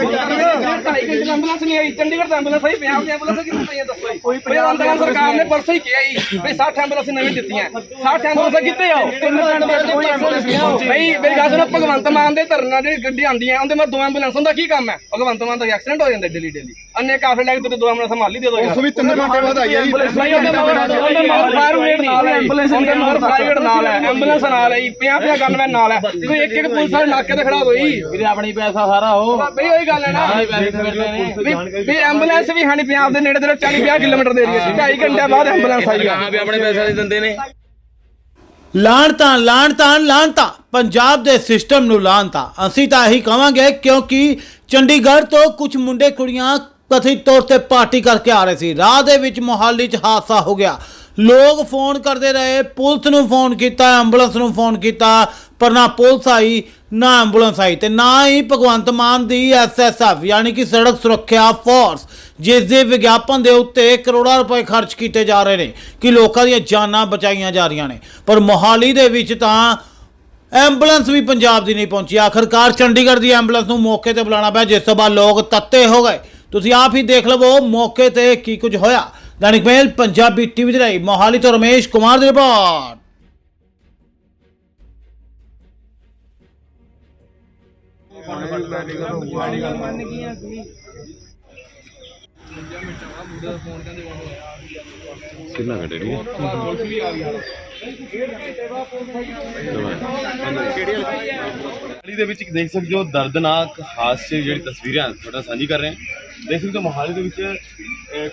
Ambulance ਨਹੀਂ। ਆਈ ਚੰਡੀਗੜ੍ਹ ਤੋਂ ਐਂਬੂਲੈਂਸ ਆਈ ਪੰਜਾਬ ਦੀ ਐਂਬੂਲੈਸ ਕਿੱਥੇ ਪਈਆਂ ਦੱਸੋ ਜੀ? ਕੋਈ ਪੰਜਾਬ ਸਰਕਾਰ ਨੇ ਪਰਸੋਂ ਹੀ ਕਿਹਾ ਜੀ ਵੀ 60 ਐਂਬੂਲੈਂਸ ਨਵੀਂ ਦਿੱਤੀਆਂ। 60 ਐਂਬੂਲੈਂਸ ਕਿੱਥੇ ਆਓ? ਤਿੰਨ ਘੰਟੇ ਬਾਅਦ ਕੋਈ ਐਂਬੂਲੈਂਸ ਨਹੀਂ ਆਓ ਬਈ ਮੇਰੀ ਗੱਲ ਸੁਣੋ ਭਗਵੰਤ ਮਾਨ ਦੇ ਧਰਨਾ ਜਿਹੜੀ ਗੱਡੀ ਆਉਂਦੀ ਹੈ ਉਹਦੇ ਮਰ ਦੋ ਐਂਬੂਲੈਂਸ ਹੁੰਦਾ ਕੀ ਕੰਮ ਹੈ? ਭਗਵੰਤ ਮਾਨ ਦਾ ਐਕਸੀਡੈਂਟ ਹੋ ਜਾਂਦਾ ਡੇਲੀ ਡੇਲੀ ਅੰਨੇ ਕਾਫੇ ਲੈ ਕੇ ਤੇ ਦੋ ਐਂਬੂਲੈਂਸ ਸੰਭਾਲੀ ਦੇ ਦੋ ਯਾਰ। ਵੀ ਤਿੰਨ ਘੰਟੇ ਬਾਅਦ ਆਈ ਹੈ ਜੀ। ਨਹੀਂ ਉਹਦੇ ਨਾਲ ਉਹਦੇ ਨਾਲ ਫਾਇਰ ਬ੍ਰਿਗੇਡ ਨਾਲ ਹੈ ਐਂਬੂਲੈਂਸ ਉਹਦੇ ਨਾਲ ਫਾਇਰ ਬ੍ਰਿਗੇਡ ਨਾਲ ਹੈ ਐਂਬੂਲੈਂਸ ਨਾਲ ਹੈ ਜੀ 50 50 ਗਨਮੈਨ ਨਾਲ ਹੈ ਕੋਈ ਇੱਕ ਇੱਕ ਪੁਲਿਸ ਵਾਲੇ ਨਾਕੇ ਤੇ ਖੜਾ ਦੋ ਜੀ ਵੀਰੇ ਆਪਣੀ ਪੈਸਾ ਸਾਰਾ ਉਹ। ਬਈ ਉਹੀ ਗੱਲ ਹੈ ਨਾ। ਵੀ ਵੀ ਐਂਬੂਲੈਂਸ ਵੀ ਹਾਣੀ ਪੰਜਾਬ ਦੇ ਨੇੜੇ ਤੇ 40 50 ਕਿਲੋਮੀਟਰ ਦੇ ਏਰੀਆ 2.5 ਘੰਟੇ ਬਾਅਦ ਐਂਬੂਲੈਂਸ ਆਈ ਆ। ਹਾਂ ਵੀ ਆਪਣੇ ਪੈਸੇ ਨਹੀਂ ਦਿੰਦੇ ਨੇ। ਲਾਣਤਾਂ ਲਾਣਤਾਂ ਲਾਣਤਾਂ ਪੰਜਾਬ ਦੇ ਸਿਸਟਮ ਨੂੰ ਲਾਣਤਾਂ ਅਸੀਂ ਤਾਂ ਇਹੀ ਕਵਾਂਗੇ ਕਿਉਂਕਿ ਚੰਡੀਗੜ੍ਹ ਤੋਂ ਕੁਝ ਮੁੰਡੇ ਕੁੜੀਆਂ ਕਥਿਤ ਤੌਰ ਤੇ ਪਾਰਟੀ ਕਰਕੇ ਆ ਰਹੇ ਸੀ। ਰਾਹ ਦੇ ਵਿੱਚ ਮੋਹਾਲੀ 'ਚ ਹਾਦਸਾ ਹੋ ਗਿਆ। ਲੋਕ ਫੋਨ ਕਰਦੇ ਰਹੇ। ਪੁਲਿਸ ਨੂੰ ਫੋਨ ਕੀਤਾ, ਐਂਬੂਲੈਂਸ ਨੂੰ ਫੋਨ ਕੀਤਾ, ਪਰ ਨਾ ਪੁਲਿਸ ਆਈ, ਨਾ ਐਂਬੂਲੈਂਸ ਆਈ ਤੇ ਨਾ ਹੀ ਭਗਵੰਤ ਮਾਨ ਦੀ ਐਸਐਸਐਫ ਯਾਨੀ ਕਿ ਸੜਕ ਸੁਰੱਖਿਆ ਫੋਰਸ, ਜਿਸ ਦੇ ਵਿਗਿਆਪਨ ਦੇ ਉੱਤੇ ਕਰੋੜਾਂ ਰੁਪਏ ਖਰਚ ਕੀਤੇ ਜਾ ਰਹੇ ਨੇ, ਕਿ ਲੋਕਾਂ ਦੀਆਂ ਜਾਨਾਂ ਬਚਾਈਆਂ ਜਾ ਰਹੀਆਂ ਨੇ। ਪਰ ਮੋਹਾਲੀ ਦੇ ਵਿੱਚ ਤਾਂ ਐਂਬੂਲੈਂਸ ਵੀ ਪੰਜਾਬ ਦੀ ਨਹੀਂ ਪਹੁੰਚੀ। ਆਖਰਕਾਰ ਚੰਡੀਗੜ੍ਹ ਦੀ ਐਂਬੂਲੈਂਸ ਨੂੰ ਮੌਕੇ ਤੇ ਬੁਲਾਉਣਾ ਪਿਆ, ਜਿਸ ਤੋਂ ਬਾਅਦ ਲੋਕ ਤੱਤੇ ਹੋ ਗਏ। ਤੁਸੀਂ ਆਪ ਹੀ ਦੇਖ ਲਵੋ ਮੌਕੇ ਤੇ ਕੀ ਕੁਝ ਹੋਇਆ। ਦੈਨਿਕ ਮੇਲ, ਪੰਜਾਬੀ ਟੀਵੀ ਦੇ ਰਾਹੀਂ ਮੋਹਾਲੀ ਤੋਂ ਰਮੇਸ਼ ਕੁਮਾਰ ਦੀ ਰਿਪੋਰਟ। ਕਿੰਨਾ ਘਟੇ ਨਹੀਂ ਮੋਹਾਲੀ ਦੇ ਵਿੱਚ ਦੇਖ ਸਕਦੇ ਹੋ ਦਰਦਨਾਕ ਹਾਦਸੇ ਜਿਹੜੀ ਤਸਵੀਰਾਂ ਤੁਹਾਡਾ ਸਾਂਝੀ ਕਰ ਰਹੇ ਹਾਂ। ਦੇਖ ਸਕਦੇ ਹੋ ਮੋਹਾਲੀ ਦੇ ਵਿੱਚ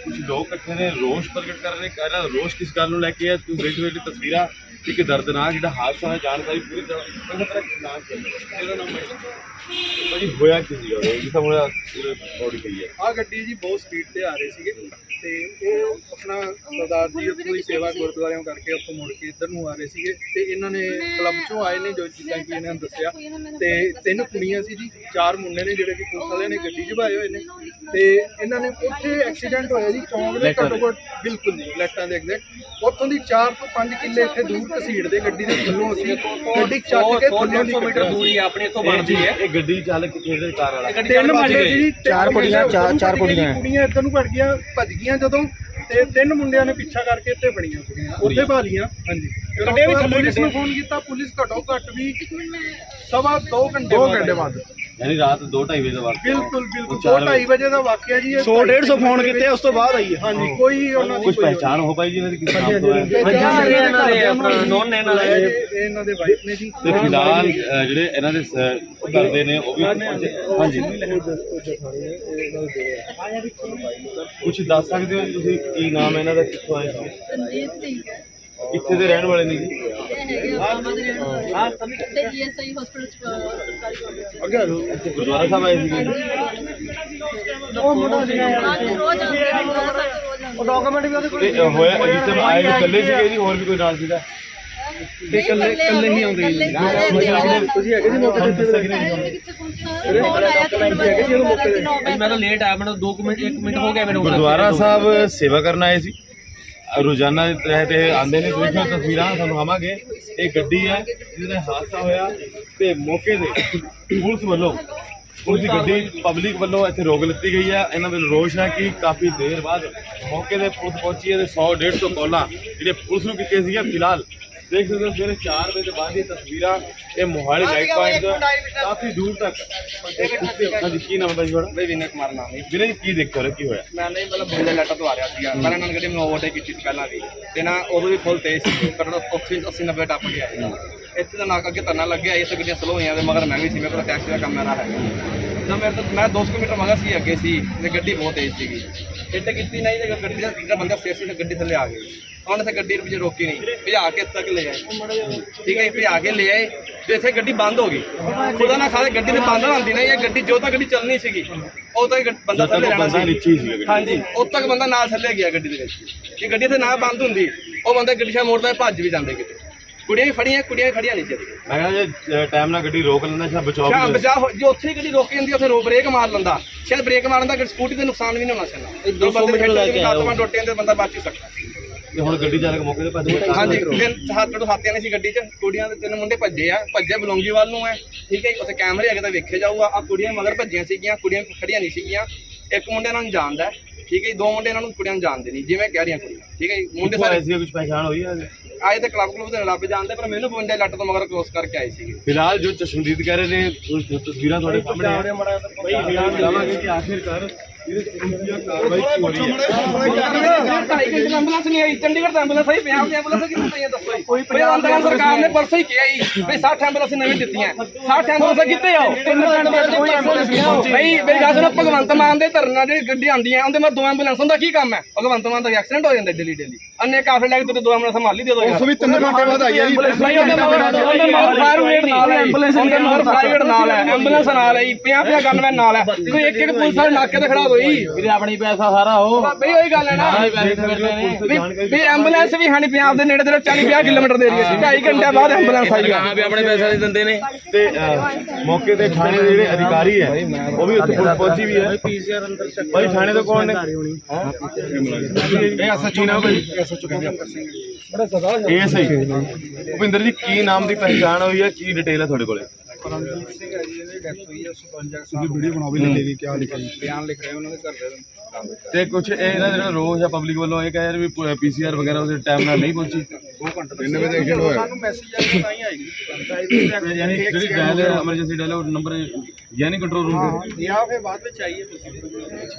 ਕੁਝ ਲੋਕ ਇਕੱਠੇ ਨੇ ਰੋਸ਼ ਪ੍ਰਗਟ ਕਰ ਰਹੇ ਨੇ। ਰੋਸ਼ ਕਿਸ ਗੱਲ ਨੂੰ ਲੈ ਕੇ ਹੈ ਤੁਸੀਂ ਦੇਖ ਸਕਦੇ ਹੋ ਤਸਵੀਰਾਂ। ਇੱਕ ਦਰਦਨਾਕ ਜਿਹੜਾ ਹਾਦਸਾ ਹੈ ਜਾਣਕਾਰੀ ਪੂਰੀ ਤਰ੍ਹਾਂ ਪਹਿਲਾਂ ਤਰ੍ਹਾਂ ਨਾਮ ਚੱਲਦਾ ਇਹਦਾ ਨਾਮ ਹੈ? ਹੋਇਆ ਕੀ ਸੀਗਾ? ਜਿਸ ਤਰ੍ਹਾਂ ਬੋਡੀ ਪਈ ਹੈ। ਆ ਗੱਡੀ ਜੀ ਬਹੁਤ ਸਪੀਡ ਤੇ ਆ ਰਹੀ ਸੀਗੇ। ਤੇ ਇਹ ਆਪਣਾ ਸਰਦਾਰ ਜੀ ਉੱਥੋਂ ਦੀ ਸੇਵਾ ਗੁਰਦੁਆਰਿਆਂ ਕਰਕੇ ਉੱਥੋਂ ਮੁੜ ਕੇ ਇੱਧਰ ਨੂੰ ਆ ਰਹੇ ਸੀਗੇ ਤੇ ਇਹਨਾਂ ਨੇ ਕਲੱਬ ਚੋਂ ਆਏ ਨੇ ਜੋ ਜਿੱਦਾਂ ਕਿ ਇਹਨਾਂ ਨੇ ਦੱਸਿਆ। ਤੇ ਤਿੰਨ ਕੁੜੀਆਂ ਸੀ ਜੀ ਚਾਰ ਮੁੰਡੇ ਨੇ ਜਿਹੜੇ ਕਿ ਪੁਲਿਸ ਵਾਲਿਆਂ ਨੇ ਗੱਡੀ 'ਚ ਭਾਏ ਹੋਏ ਨੇ। ਤੇ ਇਹਨਾਂ ਨੇ ਉੱਥੇ ਐਕਸੀਡੈਂਟ ਹੋਇਆ ਜੀ ਚੌਂਕ ਦੇ ਘੱਟੋ ਘੱਟ ਬਿਲਕੁਲ ਜੀ ਲੈਟਾਂ ਦੇ ਐਗਜ਼ੈਕਟ ਉੱਥੋਂ ਦੀ 4 ਤੋਂ 5 ਕਿੱਲੇ ਇੱਥੇ ਦੂਰ ਘਸੀੜ ਦੇ ਗੱਡੀ ਦੇ ਥੱਲੋਂ ਅਸੀਂ ਗੱਡੀ ਚੱਕ ਕੇ ਥੱਲੋਂ ਦੀ ਮੀਟਰ ਦੂਰੀ ਆਪਣੇ ਤੋਂ ਇਹ ਗੱਡੀ ਚਾਲਕ ਕਿੱਥੇ ਦੇ ਕਾਰ ਵਾਲਾ। ਤਿੰਨ ਮੁੰਡੇ ਸੀ ਚਾਰ ਕੁੜੀਆਂ ਚਾਰ ਚਾਰ ਕੁੜੀਆਂ। ਕੁੜੀਆਂ ਇੱਧਰ ਨੂੰ ਭੱਜ ਗਈਆਂ ਭੱਜ ਗਈਆਂ ਜਦੋਂ ਤੇ ਤਿੰਨ ਮੁੰਡਿਆਂ ਨੇ ਪਿੱਛਾ ਕਰਕੇ ਇੱਥੇ ਫੜੀਆਂ ਕੁੜੀਆਂ ਉੱਥੇ ਭਾਲੀਆਂ। ਹਾਂਜੀ। ਗੱਡੇ ਵੀ ਪੁਲਿਸ ਨੂੰ ਫੋਨ ਕੀਤਾ ਪੁਲਿਸ ਘਟੋ ਘੱਟ ਵੀ ਸਵਾ 2 ਘੰਟੇ 2 ਘੰਟੇ ਬਾਅਦ। ਯਾਨੀ ਰਾਤ 2:30 ਵਜੇ ਦਾ ਵਕਤ ਬਿਲਕੁਲ ਬਿਲਕੁਲ 2:30 ਵਜੇ। ਦਾ ਵਾਕਿਆ ਜੀ 100 150 ਫੋਨ ਕੀਤੇ ਉਸ ਤੋਂ ਬਾਅਦ ਆਈ ਹੈ। ਹਾਂਜੀ ਕੋਈ ਉਹਨਾਂ ਦੀ ਕੁਝ ਪਹਿਚਾਣ ਹੋ ਪਾਈ ਜੀ ਇਹਨਾਂ ਦੀ ਕਿਸ ਨਾਮ ਤੋਂ ਹੈ? ਇਹਨਾਂ ਦੇ ਆਪਣਾ ਨੋਨ ਨੇ ਇਹਨਾਂ ਦੇ। ਇਹ ਇਹਨਾਂ ਦੇ ਵਾਈਫ ਨੇ ਜੀ। ਤੇ ਫਿਲਹਾਲ ਜਿਹੜੇ ਇਹਨਾਂ ਦੇ ਕਰਦੇ ਨੇ ਉਹ ਵੀ ਹਾਂਜੀ। ਕੁਝ ਦੱਸ ਸਕਦੇ ਹੋ ਤੁਸੀਂ ਕੀ ਨਾਮ ਹੈ ਇਹਨਾਂ ਦਾ ਕਿੱਥੋਂ ਆਏ ਸੀ? ਰਣਜੀਤ ਸਿੰਘ ਕਿੱਥੇ ਦੇ ਰਹਿਣ ਵਾਲੇ ਨੇ ਜੀ। ਤੇ ਈਐਸਆਈ ਹਸਪੀਟਲ ਚ ਸਰਕਾਰੀ ਕਾਲਜ ਚ ਗੁਰਦੁਆਰਾ ਸਾਹਿਬ ਆਏ ਸੀਗੇ ਉਹ ਮੁੰਡਾ ਸੀ ਰੋਜ਼ ਆਉਂਦੇ ਨੇ ਰੋਜ਼ ਆਉਂਦੇ ਉਹ ਡਾਕੂਮੈਂਟ ਵੀ ਉਹਦੇ ਤੇ ਅਹ, ਹੋਇਆ ਜਿਸ ਟਾਈਮ ਆਏ ਸੀ ਇਕੱਲੇ ਸੀਗੇ ਜੀ ਹੋਰ ਵੀ ਕੋਈ ਨਾਲ ਸੀਗਾ। ਤੇ ਕੱਲੇ ਕੱਲੇ ਹੀ ਆਉਂਦੇ ਤੁਸੀਂ ਹੈਗੇ ਜੀ ਮੌਕੇ ਤੇ ਇੱਥੇ ਕਿੱਥੇ ਪਹੁੰਚਣਾ ਫੋਨ ਆਇਆ ਤੇ? ਤੇ? ਮੈਂ ਤਾਂ ਲੇਟ ਆਇਆ ਮੈਨੂੰ 2 ਮਿੰਟ 1 ਮਿੰਟ ਹੋ ਗਿਆ ਮੈਨੂੰ ਗੁਰਦੁਆਰਾ ਸਾਹਿਬ ਸੇਵਾ ਕਰਨ ਆਏ ਸੀ। ਰੋਜ਼ਾਨਾ ਦੇ ਤਹਿਤ ਇਹ ਆਉਂਦੇ ਨੇ ਦੇਖੋ ਤਸਵੀਰਾਂ ਤੁਹਾਨੂੰ ਆਵਾਂਗੇ। ਇਹ ਗੱਡੀ ਹੈ, ਜਿਹਦੇ ਹਾਦਸਾ ਹੋਇਆ ਤੇ ਮੌਕੇ ਤੇ ਪੁਲਿਸ ਵੱਲੋਂ, ਪੁਲਿਸ ਦੀ ਗੱਡੀ ਪਬਲਿਕ ਵੱਲੋਂ ਇੱਥੇ ਰੋਕ ਲਿੱਤੀ ਗਈ ਹੈ। ਇਹਨਾਂ ਵੱਲ ਰੋਸ਼ ਹੈ ਕਿ ਕਾਫੀ ਦੇਰ ਬਾਅਦ ਮੌਕੇ ਤੇ ਪੁਲਿਸ ਪਹੁੰਚੀ ਹੈ ਤੇ 100 150 ਕਾਲਾਂ ਜਿਹੜੇ ਪੁਲਿਸ ਨੂੰ ਕੀਤੀਆਂ ਸੀਗੀਆਂ, ਫਿਲਹਾਲ ਦੇਖ ਸਕਦੇ ਹੋ ਸਵੇਰੇ 4 ਵਜੇ ਤੋਂ ਬਾਅਦ ਦੀਆਂ ਤਸਵੀਰਾਂ ਇਹ ਮੋਹਾਲੀ ਲਾਈਟ ਪੁਆਇੰਟ ਤੋਂ ਕਾਫੀ ਦੂਰ ਤੱਕ। ਹਾਂਜੀ ਕੀ ਨਾਮ ਹੈ ਜੀ ਤੁਹਾਡਾ ਬਈ ਵਿਨਰ ਕੁਮਾਰ ਨਾਮ ਹੈ। ਵੀਰੇ ਕੀ ਦੇਖ ਰਹੇ ਕੀ ਹੋਇਆ? ਮੈਂ ਨਹੀਂ ਪਹਿਲਾਂ ਬੰਦੇ ਲੈਟਰ ਤੋਂ ਆ ਰਿਹਾ ਸੀਗਾ। ਪਹਿਲਾਂ ਇਹਨਾਂ ਨੇ ਗੱਡੀ ਮੈਨੂੰ ਓਵਰਟੇਕ ਕੀਤੀ ਸੀ ਪਹਿਲਾਂ ਵੀ। ਤੇ ਨਾ ਉਦੋਂ ਵੀ ਫੁੱਲ ਤੇਜ਼ ਸੀ ਪਰ ਉੱਥੇ 80 90 ਟੱਪ ਗਿਆ ਇੱਥੇ ਤਾਂ ਨਾ ਅੱਗੇ ਧਰਨਾ ਲੱਗਿਆ ਇਸ ਗੱਡੀਆਂ ਸਲੋ ਹੋਈਆਂ ਤੇ ਮਗਰ ਮੈਂ ਵੀ ਸੀ ਮੇਰੇ ਕੋਲ ਟੈਕਸੀ ਦਾ ਕੰਮ ਮੇਰਾ ਹੈ। ਨਾ ਮੇਰੇ ਤੋਂ ਮੈਂ 200 ਮੀਟਰ ਮਗਰ ਸੀ ਅੱਗੇ ਸੀ ਤੇ ਗੱਡੀ ਬਹੁਤ ਤੇਜ਼ ਸੀਗੀ। ਹਿੱਟ ਕੀਤੀ ਨਹੀਂ ਤੇ ਗੱਡੀ ਦਾ ਬੰਦਾ ਸੇਫ ਸੀ ਗੱਡੀ ਥੱਲੇ ਆ ਗਈ। ਉਹਨੇ ਤੇ ਗੱਡੀ ਵਿੱਚ ਰੋਕੀ ਨਹੀਂ ਭਜਾ ਕੇ ਤੱਕ ਲੈ ਆਏ। ਠੀਕ ਹੈ ਭਜਾ ਕੇ ਲੈ ਆਏ ਤੇ ਇੱਥੇ ਗੱਡੀ ਬੰਦ ਹੋ ਗਈ। ਖੁਦਾ ਨਾ ਖਾਦੇ ਗੱਡੀ ਤੇ ਬੰਦ ਹੁੰਦੀ ਨਹੀਂ ਇਹ ਗੱਡੀ ਜੋ ਤਾਂ ਗੱਡੀ ਚੱਲਣੀ ਸੀਗੀ ਉਹ ਤਾਂ ਬੰਦਾ ਥੱਲੇ ਉਹ ਰਹਿਣਾ ਬੰਦਾ ਸੀ। ਹੀ ਹਾਂਜੀ ਉਦੋਂ ਤੱਕ ਬੰਦਾ ਨਾਲ ਥੱਲੇ ਗਿਆ ਗੱਡੀ ਦੇ ਵਿੱਚ। ਜੇ ਗੱਡੀ ਤੇ ਨਾ ਬੰਦ ਹੁੰਦੀ ਉਹ ਬੰਦਾ ਗੱਡੀ ਸ਼ਾ ਮੋੜਦਾ ਭੱਜ ਵੀ ਜਾਂਦੇ ਕਿਤੇ। ਕੁੜੀਆਂ ਵੀ ਫੜੀਆਂ ਕੁੜੀਆਂ ਵੀ ਖੜੀਆਂ ਨਹੀਂ ਸੀ। ਮੈਂ ਕਹਿੰਦਾ ਜੇ ਟਾਈਮ ਨਾਲ ਗੱਡੀ ਰੋਕ ਲੈਂਦਾ ਸ਼ਾਇਦ ਬਚਾਅ ਸ਼ਾਮ ਵੀ ਬਚਾ ਜੇ ਉੱਥੇ ਹੀ ਗੱਡੀ ਰੋਕ ਜਾਂਦੀ ਉੱਥੇ ਰੋ ਬ੍ਰੇਕ ਮਾਰ ਲੈਂਦਾ। ਸ਼ਾਇਦ ਬ੍ਰੇਕ ਮਾਰਨ ਦਾ ਸਕੂਟੀ ਤੇ ਨੁਕਸਾਨ ਵੀ ਨਹੀਂ ਹੋਣਾ ਸੀ ਦੋ ਬੰਦੇ ਖੇਡ ਲੈ ਕੇ ਆਤਮਾ ਟੁੱਟ ਜਾਂਦੇ ਬੰਦਾ ਬਚ ਹੀ ਸਕਦਾ। ਹੁਣ ਗੱਡੀ ਚਾਲਕ ਮੌਕੇ ਤੇ ਭੱਜ ਗਿਆ ਹਾਂਜੀ ਤਿੰਨ ਹੱਥ ਤੋਂ ਹੱਥਿਆਂ ਨੇ ਸੀ ਗੱਡੀ 'ਚ ਕੁੜੀਆਂ ਦੇ ਤਿੰਨ ਮੁੰਡੇ ਭੱਜੇ ਆ ਭੱਜੇ ਬਲੌਂਗੀ ਵੱਲ ਨੂੰ ਹੈ ਠੀਕ ਹੈ ਜੀ, ਉੱਥੇ ਕੈਮਰੇ ਹੈਗੇ ਤਾਂ ਵੇਖੇ ਜਾਊਗਾ ਆ ਕੁੜੀਆਂ ਮਗਰ ਭੱਜੀਆਂ ਸੀਗੀਆਂ ਕੁੜੀਆਂ ਖੜੀਆਂ ਨਹੀਂ ਸੀਗੀਆਂ ਇੱਕ ਮੁੰਡੇ ਇਹਨਾਂ ਨੂੰ ਜਾਣਦਾ ਠੀਕ ਹੈ ਜੀ, ਦੋ ਮੁੰਡੇ ਇਹਨਾਂ ਨੂੰ ਕੁੜੀਆਂ ਨੂੰ ਜਾਣਦੇ ਨਹੀਂ ਜਿਵੇਂ ਕਹਿ ਰਹੀਆਂ ਕੁੜੀਆਂ ਠੀਕ ਹੈ ਜੀ, ਮੁੰਡੇ ਸਾਰੇ ਐਸੀ ਕੁਝ ਪਛਾਣ ਹੋਈ ਹੈ ਆਏ ਤੇ ਕਲੱਬ ਕਲੂਬ ਦੇ ਰੱਬ ਜਾਣਦੇ ਪਰ ਮੈਨੂੰ ਬੰਦੇ ਲੱਟ ਤੋਂ ਮਗਰ ਕ੍ਰੋਸ ਕਰਕੇ ਆਏ ਸੀਗੇ ਫਿਲਹਾਲ ਜੋ ਚਸ਼ਮਦੀਦ ਕਹਿ ਰਹੇ ਨੇ ਤਸਵੀਰਾਂ ਤੁਹਾਡੇ ਸਾਹਮਣੇ ਆ ਬਈ ਫਿਲਹਾਲ ਜਾਵਾਂਗੇ ਕਿ ਆਖਿਰਕਾਰ ਇਹਦੇ ਪੁਲਿਸੀਆ ਕਾਰਵਾਈ ਕੀ ਹੋ ਰਹੀ ਹੈ ਢਾਈ ਘੰਟੇ ਦੀ ਐਂਬੂਲੈਂਸ ਨਹੀਂ ਆਈ ਚੰਡੀਗੜ੍ਹ ਤੋਂ ਐਂਬੂਲੈਂਸ ਆਈ ਪੰਜਾਬ ਦੀ ਐਂਬੂਲੈਂਸ ਕਿੱਥੇ ਪਈਆਂ ਦੱਸੋ ਕੋਈ ਅੰਦਰ ਸਰਕਾਰ ਨੇ ਪਰਸੋਂ ਹੀ ਕਿਹਾ ਹੀ ਵੀ 60 ਐਂਬੂਲੈਂਸ ਨਵੀਂ ਦਿੱਤੀਆਂ। 60 ਐਂਬੂਲੈਂਸ ਕਿੱਥੇ ਆਓ ਤਿੰਨ ਪਿੰਡ ਦੇ ਵਿੱਚ ਕੋਈ ਐਂਬੂਲੈਂਸ ਨਹੀਂ ਆਓ ਬਈ ਮੇਰੀ ਗੱਲ ਸੁਣੋ ਭਗਵੰਤ ਮਾਨ ਦੇ ਧਰਨਾ ਜਿਹੜੀ ਗੱਡੀ ਆਂਦੀ ਹੈ ਉਹਦੇ ਮਰ ਦੋ ਐਂਬੂਲੈਂਸ ਹੁੰਦਾ ਕੀ ਕੰਮ ਹੈ ਭਗਵੰਤ ਮਾਨ ਦਾ ਐਕਸੀਡੈਂਟ ਹੋ ਜਾਂਦਾ ਡੇਲੀ ਡੇਲੀ ਅੰਨੇ ਕਾਫਲੇ ਲੈ ਕੇ ਤੇ ਦੋ ਐਂਬੂਲੈਂਸ ਸੰਭਾਲੀ ਦੇ ਦੋ ਉਸ ਵੀ ਤਿੰਨ ਘੰਟੇ ਬਾਅਦ ਆਈ ਹੈ ਜੀ। ਨਹੀਂ ਉਹਦੇ ਮਗਰ ਉਹਦੇ ਮਗਰ ਫਾਇਰ ਬ੍ਰਿਗੇਡ ਨਾਲ ਹੈ ਐਂਬੂਲੈਂਸ ਫਾਇਰ ਬ੍ਰਿਗੇਡ ਨਾਲ ਹੈ ਐਂਬੂਲੈਂਸ ਨਾਲ ਹੈ ਜੀ 50 50 ਗਨਮੈਨ ਨਾਲ ਹੈ ਕੋਈ ਇੱਕ ਇੱਕ ਪੁਲਿਸ ਵਾਲੇ ਨਾਕੇ ਤੇ ਖੜਾ ਜੀ ਵੀਰੇ ਆਪਣੀ ਪੈਸਾ ਸਾਰਾ ਹੋ ਬਈ ਉਹੀ ਗੱਲ ਹੈ ਨਾ। ਵੀ ਵੀ ਐਂਬੂਲੈਂਸ ਵੀ ਹਾਨੀ ਪੰਜਾਬ ਦੇ ਨੇੜੇ ਦੇ 40 50 ਕਿਲੋਮੀਟਰ ਦੇ ਏਰੀਆ 'ਚ। ਢਾਈ ਘੰਟੇ ਬਾਅਦ ਐਂਬੂਲੈਂਸ ਆਈ ਹੈ ਕਹਾਂ ਵੀ ਆਪਣੇ ਪੈਸਾ ਦੇ ਦਿੰਦੇ ਨੇ। ਤੇ ਮੌਕੇ ਤੇ ਥਾਣੇ ਦੇ ਜਿਹੜੇ ਅਧਿਕਾਰੀ ਹੈ ਉਹ ਵੀ ਉੱਥੇ ਪੁਲਿਸ ਪਹੁੰਚੀ ਵੀ ਹੈ। ਪੀਸੀਆਰ ਅੰਦਰ ਚੱਕ ਭਾਈ ਥਾਣੇ ਤੋਂ ਕੌਣ ਨੇ? ਇਹ ਐਸਐਚਓ ਨਾਮ ਭਾਈ ਐਸਐਚਓ ਬੜਾ ਸਦਾ ਇਹ ਸਹੀ ਭੁਪਿੰਦਰ ਜੀ ਕੀ ਨਾਮ ਦੀ ਪਹਿਚਾਣ ਹੋਈ ਹੈ? ਕੀ ਡਿਟੇਲ ਹੈ ਤੁਹਾਡੇ ਕੋਲੇ? ਪਰਮਜੀਤ ਸਿੰਘ ਹੈ ਜੀ ਇਹਦੀ ਡੈਥ ਹੋਈ ਹੈ 55 ਵੀਡੀਓ ਬਣਾ ਵੀ ਲੈ ਲਈ ਕੀ ਲਿਖਿਆ ਜੀ ਬਿਆਨ ਲਿਖ ਰਹੇ ਉਹਨਾਂ ਦੇ ਘਰ ਦੇ ਤੇ ਕੁਝ ਇਹਦਾ ਜਿਹੜਾ ਰੋਸ ਹੈ ਪਬਲਿਕ ਵੱਲੋਂ ਇਹ ਕਹਿ ਰਹੇ ਵੀ ਪੀਸੀਆਰ ਵਗੈਰਾ ਉਹਦੇ ਟਾਈਮ ਨਾਲ ਨਹੀਂ ਪਹੁੰਚੀ। 2 ਘੰਟੇ ਕਿੰਨੇ ਵਜੇ ਐਕਸੀਡੈਂਟ ਹੋਇਆ? ਸਾਨੂੰ ਮੈਸੇਜ ਆਇਆ ਤਾਂ ਹੀ ਆਏਗੀ ਯਾਨੀ ਜਿਹੜੀ ਡਾਇਲ ਐਮਰਜੈਂਸੀ ਡਾਇਲ ਉਹ ਨੰਬਰ ਯਾਨੀ ਕੰਟਰੋਲ ਰੂਮ ਤੇ। ਜਾਂ ਫਿਰ ਬਾਅਦ ਵਿੱਚ ਆਈਏ ਤੁਸੀਂ।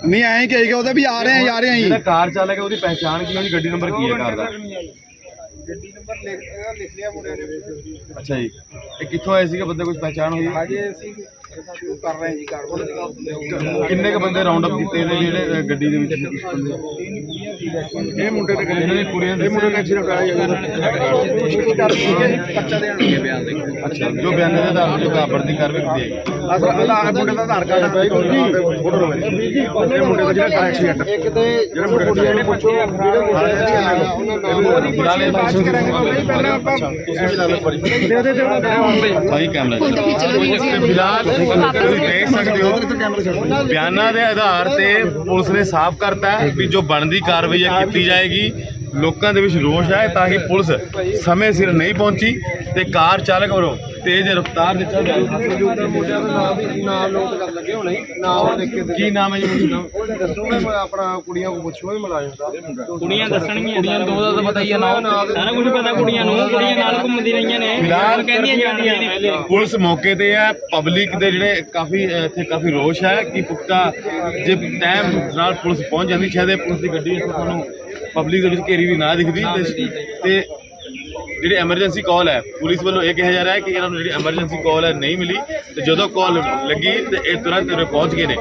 ਨਹੀਂ ਐਂ ਕਹੇਗਾ ਉਹਦਾ ਵੀ ਆ ਰਹੇ ਆ ਜਾ ਰਹੇ ਆ ਜੀ। ਜਿਹੜਾ ਕਾਰ ਚਾਲਕ ਹੈ ਉਹਦੀ ਪਹਿਚਾਣ ਕੀ ਹੋਈ ਗੱਡੀ ਨੰਬਰ ਕੀ ਹੈ ਕਾਰ ਦਾ? ਗੱਡੀ ਨੰਬਰ ਲਿਖ ਇਹਦਾ ਲਿਖ ਲਿਆ ਮੁੰਡਿਆਂ ਨੇ। ਅੱਛਾ ਜੀ। ਇਹ ਕਿੱਥੋਂ ਆਏ ਸੀਗੇ? ਬੰਦੇ ਕੁਝ ਪਹਿਚਾਣ ਹੋਈ? ਹੈ? ਅਜੇ ਅਸੀਂ ਕਰ ਰਹੇ ਹਾਂ ਜੀ ਕਾਰਵਾਈ ਕਿੰਨੇ ਕ ਬੰਦੇ ਰਾਉਂਡ ਅਪ ਕੀਤੇ ਨੇ ਜਿਹੜੇ ਗੱਡੀ ਦੇ ਵਿੱਚ ਇਹ ਮੁੰਡੇ ਦੇ ਇਹਨਾਂ ਦੀ ਕੁੜੀਆਂ ਦੇ ਮੁੰਡੇ ਦਾ ਐਕਸੀਡੈਂਟ ਆਇਆ ਜੀ। ਕੱਚਾ ਦੇਣ ਲੱਗੇ ਬਿਆਨ ਦੇ ਅੱਛਾ। ਜੋ ਬਿਆਨ ਦੇ ਆਧਾਰ ਤੇ ਜੋ ਕਾਬਰਦੀ ਕਾਰਵਾਈ ਕੀਤੀ ਹੈ। ਅਸਲ ਆਧਾਰ ਮੁੰਡੇ ਦਾ ਆਧਾਰ ਕਾਰਡ ਹੈ। ਫੋਟੋ ਇਹ ਮੁੰਡੇ ਦਾ ਜਿਹੜਾ ਕਾਰ ਐਕਸੀਡੈਂਟ ਇੱਕ ਤੇ ਜਿਹੜੇ ਮੁੰਡੇ ਨੂੰ ਪੁੱਛੋ ਜਿਹੜੇ ਮੁੰਡੇ ਦੇ ਆਇਆ ਉਹਨਾਂ ਬਾਅਦ ਚ ਕਰਾਂਗੇ। ਜੀ ਪਹਿਲਾਂ ਆਪਾਂ ਤੁਸੀਂ ਵੀ ਲਾ ਲਓ ਪੜੀ ਦੇ ਦੇ ਦੇ। ਸਹੀ ਕੈਮਰਾ ਤੇ ਫਿਲਹਾਲ ਤੁਸੀਂ ਦੇਖ ਸਕਦੇ ਹੋ। ਬਿਆਨਾਂ ਦੇ ਆਧਾਰ ਤੇ ਪੁਲਿਸ ਨੇ ਸਾਫ਼ ਕਰਤਾ ਹੈ ਵੀ ਜੋ ਬਣਦੀ ਕਾਰਵਾਈ ਹੈ ਕੀਤੀ ਜਾਏਗੀ। ਲੋਕਾਂ ਦੇ ਵਿੱਚ ਰੋਸ਼ ਹੈ ਤਾਂ ਕਿ ਪੁਲਿਸ ਸਮੇਂ ਸਿਰ ਨਹੀਂ ਪਹੁੰਚੀ ਤੇ ਕਾਰ ਚਾਲਕ ਵੱਲੋਂ ਤੇਜ਼ ਰਫ਼ਤਾਰ ਦੇ ਚੱਲ ਰਿਹਾ ਮੁੰਡਿਆਂ ਦਾ ਨਾਮ ਵੀ ਨਾਮ ਨੋਟ ਕਰ ਲੱਗੇ ਹੋਣੇ ਨਾਮ ਲਿਖ ਕੇ ਕੀ ਨਾਮ ਹੈ ਜੀ ਮੁੰਡੇ ਦਾ ਉਹ ਦੱਸੋਗੇ ਮੈਂ ਆਪਣਾ ਕੁੜੀਆਂ ਨੂੰ ਪੁੱਛੋ ਹੀ ਮੁਲਾਜ਼ਮ ਦਾ ਕੁੜੀਆਂ ਦੱਸਣਗੀਆਂ। ਕੁੜੀਆਂ ਨੂੰ ਦੋ ਦਾ ਤਾਂ ਪਤਾ ਹੀ ਆ ਨਾ ਸਾਰਾ ਕੁਝ ਪਤਾ ਕੁੜੀਆਂ ਨੂੰ। ਕੁੜੀਆਂ ਨਾਲ ਘੁੰਮਦੀ ਰਹੀਆਂ ਨੇ। ਫਿਲਹਾਲ ਕਹਿੰਦੀਆਂ ਜਾਂਦੀਆਂ ਨੇ। ਪੁਲਿਸ ਮੌਕੇ ਤੇ ਹੈ ਪਬਲਿਕ ਦੇ ਜਿਹੜੇ ਕਾਫੀ ਇੱਥੇ ਕਾਫੀ ਰੋਸ਼ ਹੈ ਕਿ ਪੁਖਤਾ ਜੇ ਟਾਈਮ ਨਾਲ ਪੁਲਿਸ ਪਹੁੰਚ ਜਾਂਦੀ ਸ਼ਾਇਦ ਪੁਲਿਸ ਦੀ ਗੱਡੀ ਇੱਥੇ ਤੁਹਾਨੂੰ ਪਬਲਿਕ ਦੇ ਵਿੱਚ ਘੇਰੀ ਵੀ ਨਾ ਦਿਖਦੀ। ਤੇ- ਤੇ ਜਿਹੜੀ ਐਮਰਜੈਂਸੀ ਕਾਲ ਹੈ ਪੁਲਿਸ ਵੱਲੋਂ ਇਹ ਕਿਹਾ ਜਾ ਰਿਹਾ ਹੈ ਕਿ ਇਹਨਾਂ ਨੂੰ ਜਿਹੜੀ ਐਮਰਜੈਂਸੀ ਕਾਲ ਹੈ ਨਹੀਂ ਮਿਲੀ। ਤੇ ਜਦੋਂ ਕਾਲ ਲੱਗੀ ਤੇ ਇਹ ਤੁਰੰਤ ਉਰੇ ਪਹੁੰਚ ਗਏ ਨੇ।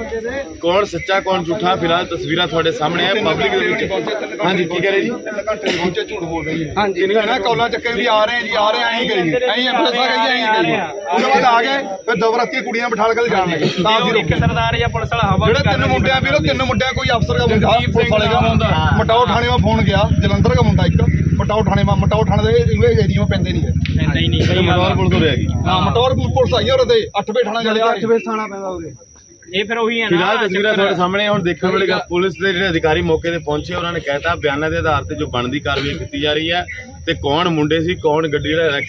ਕੌਣ ਸੱਚਾ ਕੌਣ ਝੂਠਾ ਫਿਲਹਾਲ ਤਸਵੀਰਾਂ ਤੁਹਾਡੇ ਸਾਹਮਣੇ ਹੈ ਪਬਲਿਕ ਦੇ ਵਿੱਚ। ਹਾਂਜੀ ਕੀ ਕਹਿ ਰਹੇ ਜੀ? ਘੰਟੇ ਦੇ ਪਹੁੰਚੇ ਝੂਠ ਬੋਲ ਰਹੀ ਹੈ ਹਾਂਜੀ। ਇਹਨੇ ਕਹਿਣਾ ਕੌਲਾਂ ਚੱਕੇ ਵੀ ਆ ਰਹੇ ਆ ਜੀ ਆ ਰਹੇ ਆ ਐਂ ਕਰੀਏ। ਐਂ ਐਂਬੂਲੈਂਸਾਂ ਕਹੀਏ ਐਂ ਕਰੀਏ। ਉਹਦੇ ਬਾਅਦ ਆ ਗਏ ਫਿਰ ਦਬਰਤੀ ਕੁੜੀਆਂ ਬਿਠਾਲ ਕੇ ਜਾਣ ਲੱਗੇ। ਤਾਂ ਅਸੀਂ ਰੁਕੇ। ਸਰਦਾਰ ਜਾਂ ਪੁਲਿਸ ਵਾਲਾ ਹਵਾ ਜਿਹੜੇ ਤਿੰਨ ਮੁੰਡਿਆਂ ਵੀਰੋ ਤਿੰਨ ਮੁੰਡਿਆਂ ਕੋਈ ਅਫਸਰ ਦਾ ਮੁੰਡਾ ਪੁਲਿਸ ਵਾਲੇ ਦਾ ਮਟਾਓ ਥਾਣੇ ਮਾ ਫੋਨ ਗਿਆ ਜਲੰਧਰ ਦਾ ਮੁੰਡਾ ਇੱਕ। ਮਟਾਓ ਥਾਣੇ ਮਾ ਮਟਾਓ ਥਾਣੇ ਦੇ ਇਹ ਏਰੀਆ ਮਾ ਪੈਂਦੇ ਨਹੀਂ ਹੈ। ਨਹੀਂ। ਪੁਲਿਸ ਹੋ ਰਿਹਾ ਹਾਂ। ਮਟੌਰ ਪੁਲਿਸ ਆਈ ਉਹਦੇ ਤੇ 8 ਵੇ ਥਾਣਾ ਚੱਲਿਆ ਅੱਠ ਵਜੇ ਥਾਣਾ ਪੈਂਦਾ ਉਹਦੇ। ਇਹ ਫਿਰ ਉਹੀ ਹੈ ਫਿਲਹਾਲ ਤਸਵੀਰਾਂ ਤੁਹਾਡੇ ਸਾਹਮਣੇ ਹੁਣ ਦੇਖਣ ਵਾਲੀ ਗੱਲ ਪੁਲਿਸ ਦੇ ਜਿਹੜੇ ਅਧਿਕਾਰੀ ਮੌਕੇ ਤੇ ਪਹੁੰਚੇ ਉਹਨਾਂ ਨੇ ਕਹਿਤਾ ਬਿਆਨਾਂ ਦੇ ਆਧਾਰ ਤੇ ਜੋ ਬਣਦੀ ਕਾਰਵਾਈ ਕੀਤੀ ਜਾ ਰਹੀ ਹੈ। ਤੇ ਕੌਣ ਮੁੰਡੇ ਸੀ ਕੌਣ ਗੱਡੀ ਜਿਹੜਾ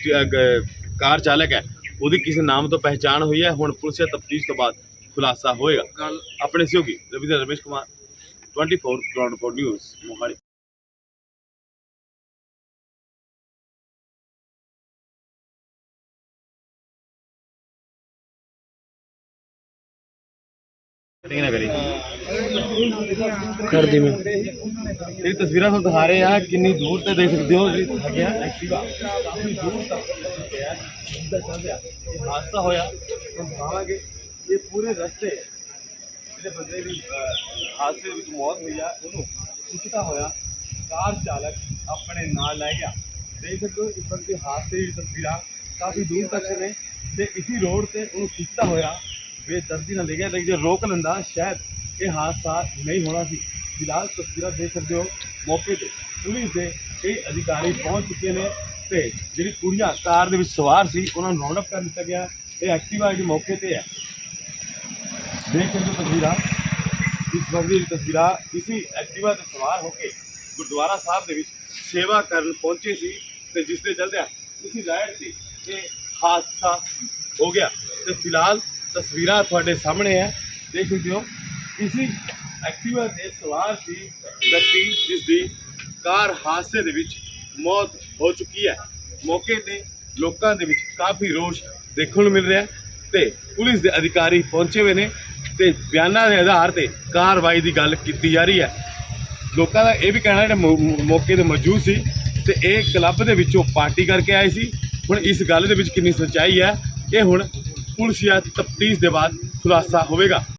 ਕਾਰ ਚਾਲਕ ਹੈ ਉਹਦੀ ਕਿਸੇ ਨਾਮ ਤੋਂ ਪਹਿਚਾਣ ਹੋਈ ਹੈ। ਹੁਣ ਪੁਲਿਸ ਦੀ ਤਫਤੀਸ਼ ਤੋਂ ਬਾਅਦ ਖੁਲਾਸਾ ਹੋਏਗਾ। ਆਪਣੇ ਸਹਿਯੋਗੀ Ravinder Ramesh Kumar 24 ground report news Mohali. ਕਰੀ ਨਾ ਕਰੀ ਕਰ ਦੇ ਮੈਂ। ਇਹ ਤਸਵੀਰਾਂ ਤੁਹਾਨੂੰ ਦਿਖਾ ਰਹੇ ਆ ਕਿੰਨੀ ਦੂਰ ਤੇ ਦੇਖ ਸਕਦੇ ਹੋ ਜਿਹੜੀ ਹੈਗੀ ਐਕਟਿਵਾ। ਕਾਫੀ ਦੂਰ ਤੱਕ ਅੰਦਰ ਇਹ ਹਾਦਸਾ ਹੋਇਆ। ਹੁਣ ਇਹ ਪੂਰੇ ਰਸਤੇ ਜਿਹੜੇ ਬੰਦੇ ਦੀ ਹਾਦਸੇ ਵਿੱਚ ਮੌਤ ਹੋਈ ਆ। ਉਹਨੂੰ ਖਿੱਚਦਾ ਹੋਇਆ। ਕਾਰ ਚਾਲਕ ਆਪਣੇ ਨਾਲ ਲੈ ਗਿਆ। ਦੇਖ ਸਕਦੇ ਹੋ ਇਸ ਬੰਦੇ ਹਾਦਸੇ ਦੀ ਤਸਵੀਰਾਂ ਕਾਫੀ ਦੂਰ ਤੱਕ ਨੇ। ਤੇ ਇਸੀ ਰੋਡ ਤੇ ਉਹਨੂੰ ਖਿੱਚਦਾ ਹੋਇਆ। ਬੇਦਰਦੀ ਨਾਲ ਲੈ ਗਿਆ, ਲੇਕਿਨ ਜੇ ਰੋਕ ਲੈਂਦਾ, ਸ਼ਾਇਦ ਇਹ ਹਾਦਸਾ ਨਹੀਂ ਹੋਣਾ ਸੀ। ਫਿਲਹਾਲ ਤਸਵੀਰਾਂ ਦੇਖ ਸਕਦੇ ਹੋ, ਮੌਕੇ ਤੇ ਪੁਲਿਸ ਦੇ ਕਈ ਅਧਿਕਾਰੀ ਪਹੁੰਚ ਚੁੱਕੇ ਨੇ ਤੇ ਜਿਹੜੀ ਕੁੜੀਆਂ ਕਾਰ ਦੇ ਵਿੱਚ ਸਵਾਰ ਸੀ, ਉਹਨਾਂ ਨੂੰ ਰਾਉਂਡ ਅਪ ਕਰ ਦਿੱਤਾ ਗਿਆ। ਇਹ ਐਕਟਿਵਾ ਜਿਹੜੀ ਮੌਕੇ ਤੇ ਹੈ। ਦੇਖ ਸਕਦੇ ਹੋ ਤਸਵੀਰਾਂ। ਇਸ ਵਕਤ ਦੀ ਤਸਵੀਰਾਂ, ਇਸੀ ਐਕਟਿਵਾ ਤੇ ਸਵਾਰ ਹੋ ਕੇ ਗੁਰਦੁਆਰਾ ਸਾਹਿਬ ਦੇ ਵਿੱਚ ਸੇਵਾ ਕਰਨ ਪਹੁੰਚੇ ਸੀ ਤੇ ਜਿਸ ਦੇ ਚਲਦਿਆਂ ਇਸੀ ਰਾਈਡ ਸੀ ਇਹ ਹਾਦਸਾ ਹੋ ਗਿਆ। ਤੇ ਫਿਲਹਾਲ ਤਸਵੀਰਾਂ ਤੁਹਾਡੇ ਸਾਹਮਣੇ ਹੈ ਦੇਖ ਸਕਦੇ ਹੋ ਇਸੀ ਐਕਟਿਵਾ ਤੇ ਸਵਾਰ ਸੀ ਵਿਅਕਤੀ, ਜਿਸ ਦੀ ਕਾਰ ਹਾਦਸੇ ਦੇ ਵਿੱਚ ਮੌਤ ਹੋ ਚੁੱਕੀ ਹੈ। ਮੌਕੇ ਤੇ ਲੋਕਾਂ ਦੇ ਵਿੱਚ ਕਾਫੀ ਰੋਸ਼ ਦੇਖਣ ਨੂੰ ਮਿਲ ਰਿਹਾ ਹੈ ਤੇ ਪੁਲਿਸ ਦੇ ਅਧਿਕਾਰੀ ਪਹੁੰਚੇ ਹੋਏ ਨੇ ਤੇ ਬਿਆਨਾਂ ਦੇ ਆਧਾਰ ਤੇ ਕਾਰਵਾਈ ਦੀ ਗੱਲ ਕੀਤੀ ਜਾ ਰਹੀ ਹੈ। ਲੋਕਾਂ ਦਾ ਇਹ ਵੀ ਕਹਿਣਾ ਜਿਹੜੇ ਮੌਕੇ ਤੇ ਮੌਜੂਦ ਸੀ ਤੇ ਇਹ ਕਲੱਬ ਦੇ ਵਿੱਚੋਂ ਪਾਰਟੀ ਕਰਕੇ ਆਏ ਸੀ। ਹੁਣ ਇਸ ਗੱਲ ਦੇ ਵਿੱਚ ਕਿੰਨੀ ਸੱਚਾਈ ਹੈ, ਇਹ ਹੁਣ ਪੁਲਿਸ ਜਾਂ ਤਫਤੀਸ਼ ਦੇ ਬਾਅਦ ਖੁਲਾਸਾ ਹੋਵੇਗਾ।